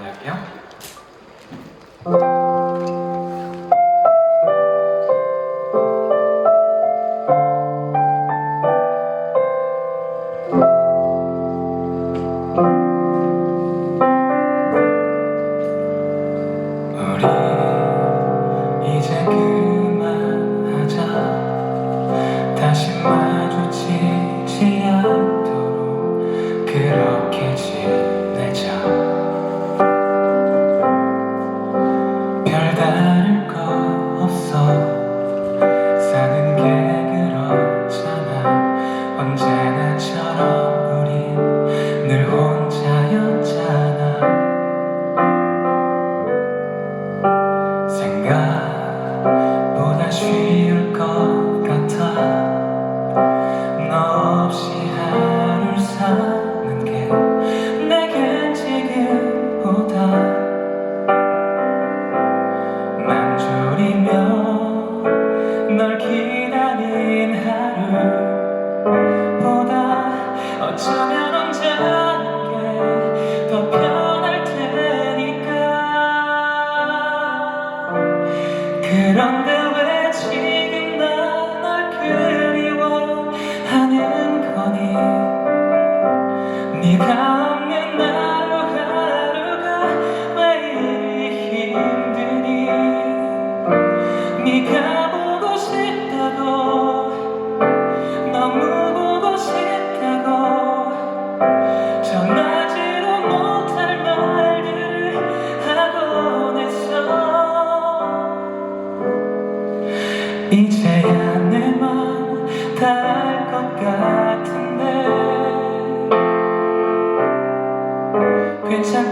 네, 할게요. 그런데 왜 지금 난날 그리워하는 거니? 네가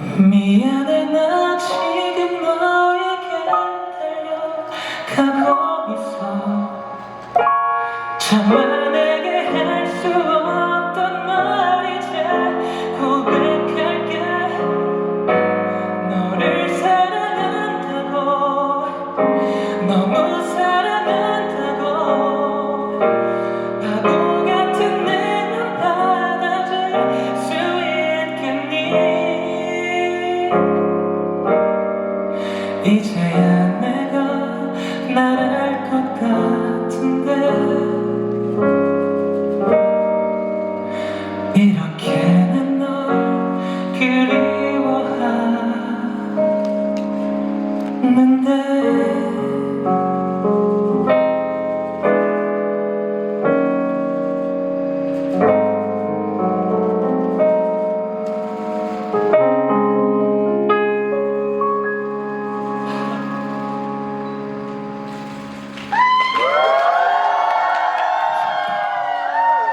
미안해 나 지금 너에게 달려가고 있어. 잠을 matter.